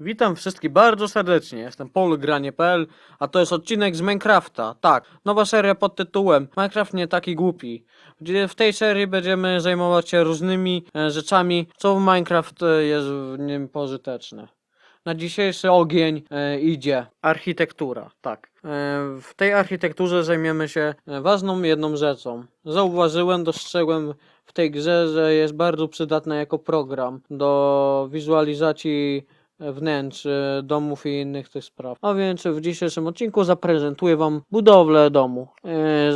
Witam wszystkich bardzo serdecznie. Jestem polgranie.pl, a to jest odcinek z Minecrafta. Tak, nowa seria pod tytułem Minecraft nie taki głupi. Gdzie w tej serii będziemy zajmować się różnymi e, rzeczami, co w Minecraft e, jest w nim pożyteczne. Na dzisiejszy ogień e, idzie architektura, tak. E, w tej architekturze zajmiemy się e, ważną jedną rzeczą. Zauważyłem, dostrzegłem w tej grze, że jest bardzo przydatna jako program do wizualizacji wnętrz domów i innych tych spraw. A więc w dzisiejszym odcinku zaprezentuję Wam budowlę domu. E,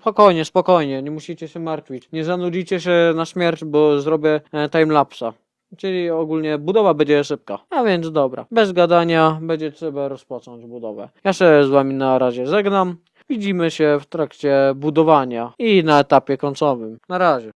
Spokojnie, spokojnie, nie musicie się martwić. Nie zanudzicie się na śmierć, bo zrobię e, timelapsa. Czyli ogólnie budowa będzie szybka. A więc dobra, bez gadania będzie trzeba rozpocząć budowę. Ja się z Wami na razie żegnam. Widzimy się w trakcie budowania i na etapie końcowym. Na razie.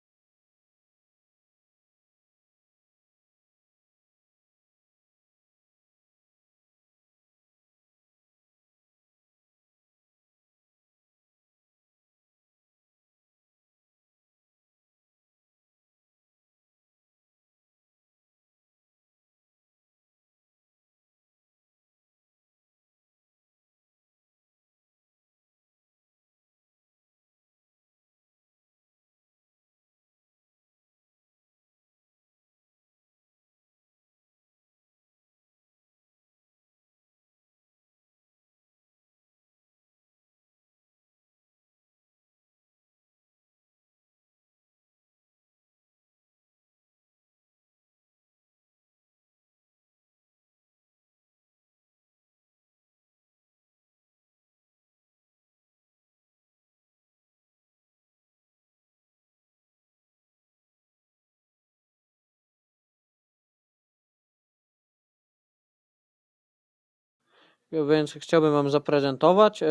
Więc chciałbym Wam zaprezentować e,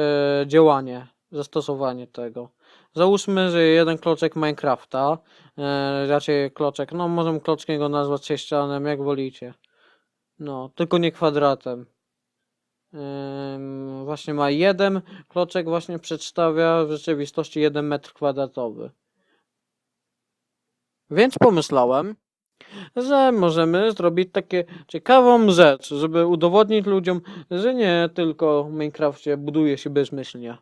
działanie, zastosowanie tego. Załóżmy, że jeden kloczek Minecrafta, e, raczej kloczek, no możemy kloczkiem go nazwać sześcianem, jak wolicie. No, tylko nie kwadratem. Ym, właśnie ma jeden kloczek, właśnie przedstawia w rzeczywistości jeden metr kwadratowy. Więc pomyślałem, że możemy zrobić takie ciekawą rzecz, żeby udowodnić ludziom, że nie tylko w Minecrafcie buduje się bezmyślnie.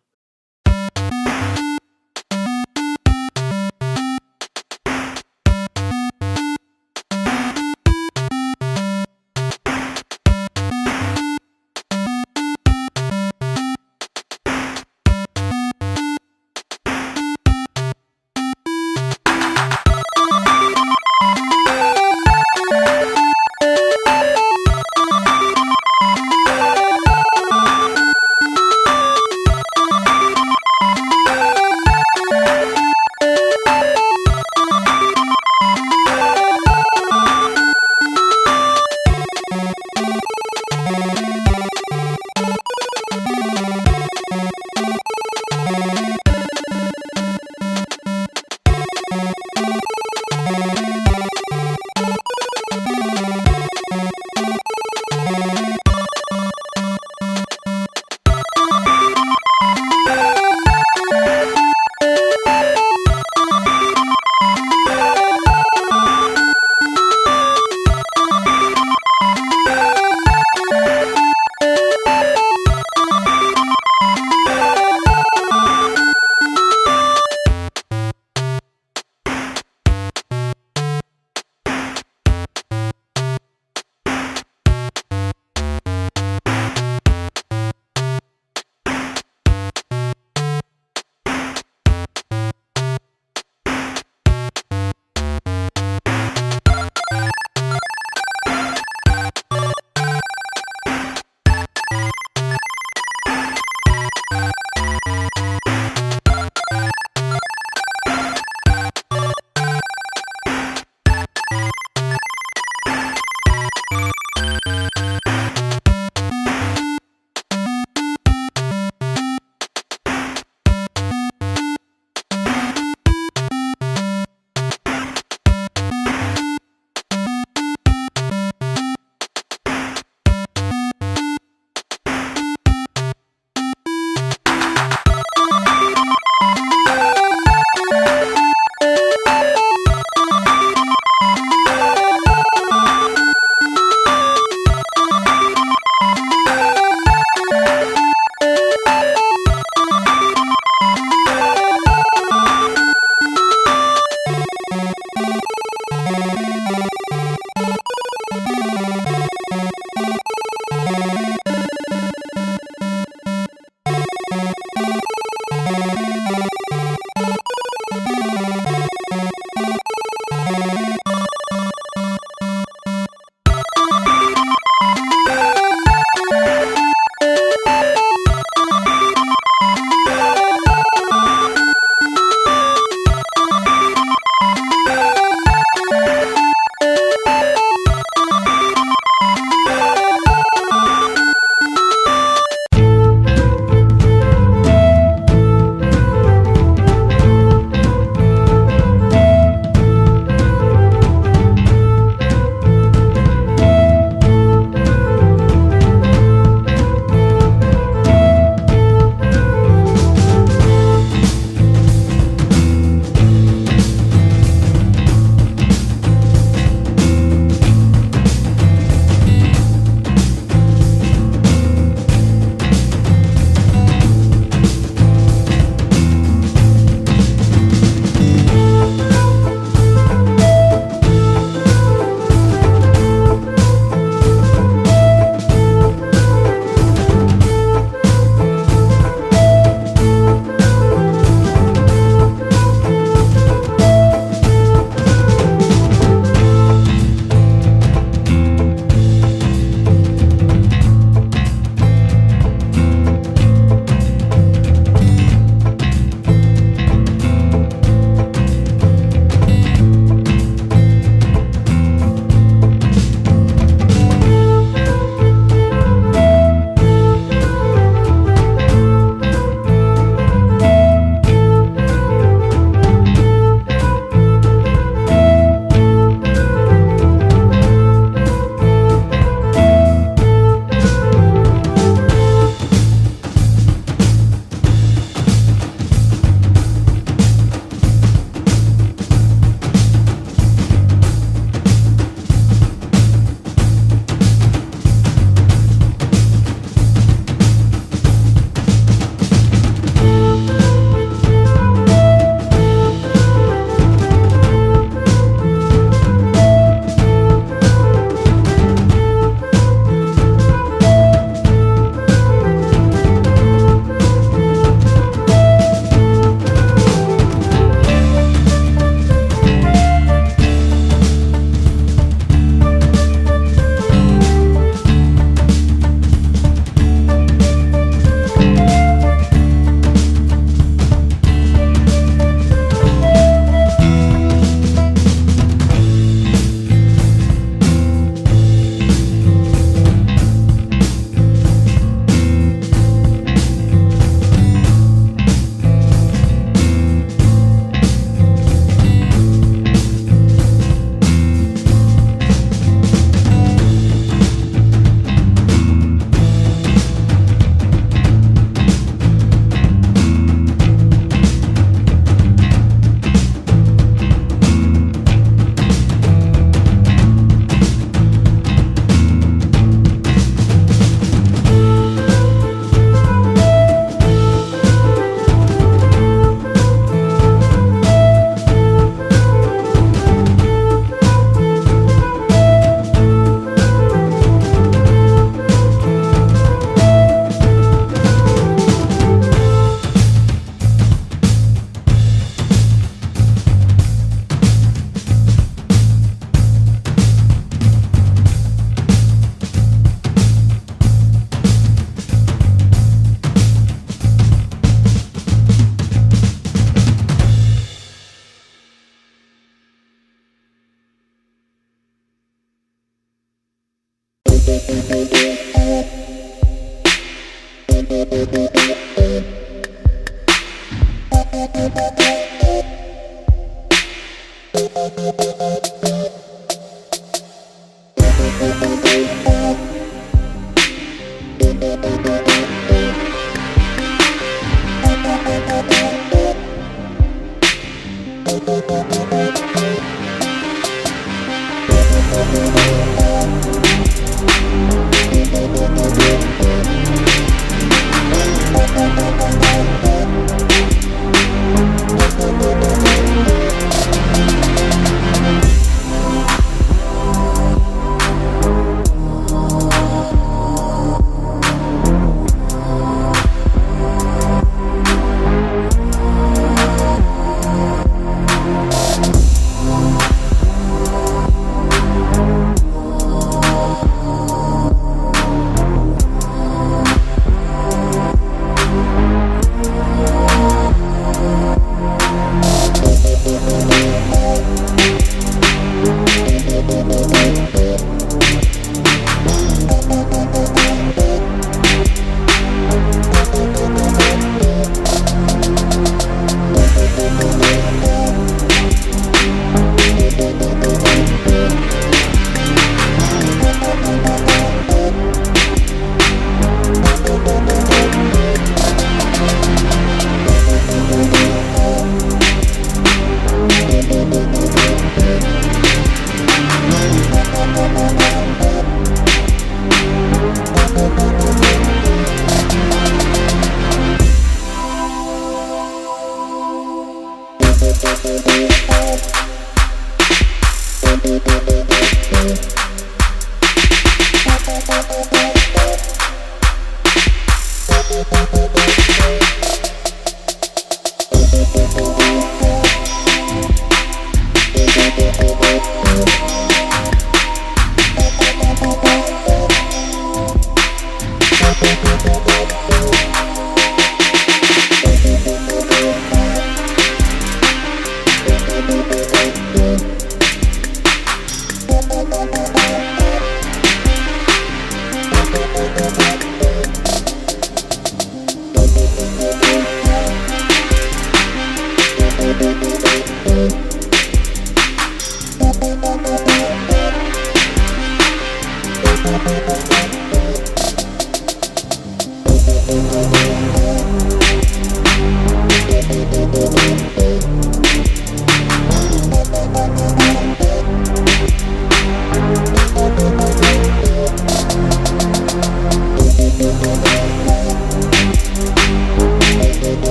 Thank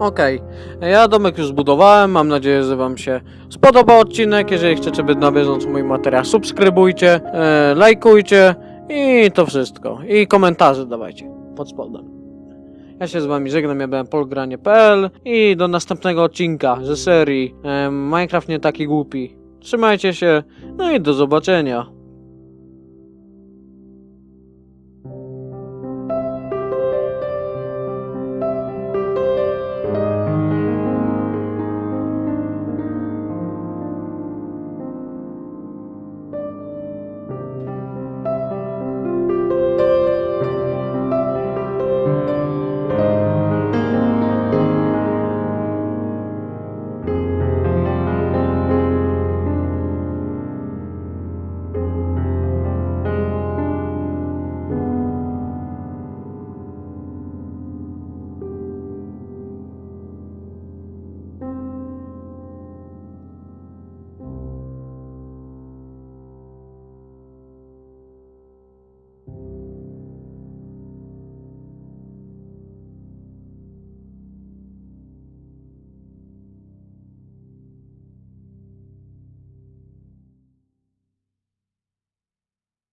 Okej, ja domek już zbudowałem, mam nadzieję, że wam się spodobał odcinek. Jeżeli chcecie być na bieżąco mój materiał, subskrybujcie, e, lajkujcie i to wszystko. I komentarze dawajcie pod spodem. Ja się z wami żegnam, ja byłem polgranie.pl i do następnego odcinka ze serii e, Minecraft nie taki głupi. Trzymajcie się, no i do zobaczenia.